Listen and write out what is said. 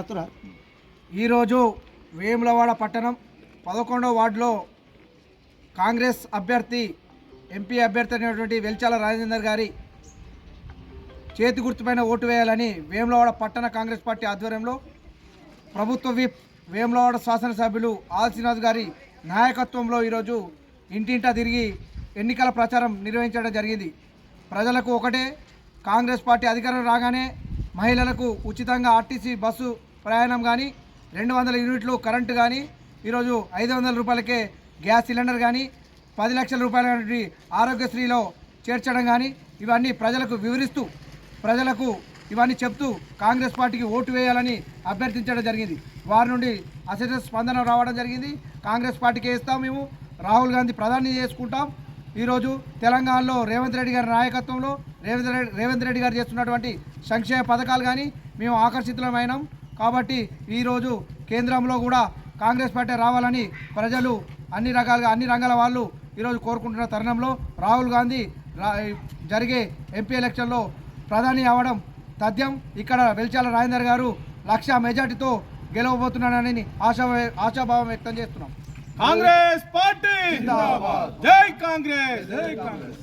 చెప్తురా ఈరోజు వేములవాడ పట్టణం పదకొండవ వార్డులో కాంగ్రెస్ అభ్యర్థి ఎంపీ అభ్యర్థి అయినటువంటి వెల్చాల రాజేందర్ గారి చేతి గుర్తుపైన ఓటు వేయాలని వేములవాడ పట్టణ కాంగ్రెస్ పార్టీ ఆధ్వర్యంలో ప్రభుత్వ విప్ వేములవాడ శాసనసభ్యులు ఆల్సినాథ్ గారి నాయకత్వంలో ఈరోజు ఇంటింటా తిరిగి ఎన్నికల ప్రచారం నిర్వహించడం జరిగింది. ప్రజలకు ఒకటే కాంగ్రెస్ పార్టీ అధికారం రాగానే మహిళలకు ఉచితంగా ఆర్టీసీ బస్సు ప్రయాణం కానీ రెండు వందల యూనిట్లు కరెంటు కానీ ఈరోజు ఐదు వందల రూపాయలకే గ్యాస్ సిలిండర్ కానీ పది లక్షల రూపాయల ఆరోగ్యశ్రీలో చేర్చడం కానీ ఇవన్నీ ప్రజలకు వివరిస్తూ ప్రజలకు ఇవన్నీ చెప్తూ కాంగ్రెస్ పార్టీకి ఓటు వేయాలని అభ్యర్థించడం జరిగింది. వారి నుండి అసెస్ స్పందన రావడం జరిగింది. కాంగ్రెస్ పార్టీకి వేస్తాం మేము. రాహుల్ గాంధీ ప్రధాని చేసుకుంటాం. ఈరోజు తెలంగాణలో రేవంత్ రెడ్డి గారి నాయకత్వంలో రేవంత్ రెడ్డి రేవంత్ రెడ్డి గారు చేస్తున్నటువంటి సంక్షేమ పథకాలు కానీ మేము ఆకర్షితులమైనాం. కాబట్టి ఈరోజు కేంద్రంలో కూడా కాంగ్రెస్ పార్టీ రావాలని ప్రజలు అన్ని రకాలుగా అన్ని రంగాల వాళ్ళు ఈరోజు కోరుకుంటున్న తరుణంలో రాహుల్ గాంధీ జరిగే ఎంపీ ఎలక్షన్లో ప్రధాని అవ్వడం తథ్యం. ఇక్కడ వెల్చాల రాజేందర్ గారు లక్ష మెజార్టీతో గెలవబోతున్నానని ఆశా ఆశాభావం వ్యక్తం చేస్తున్నాం. కాంగ్రెస్ పార్టీ! జై కాంగ్రెస్! జై కాంగ్రెస్.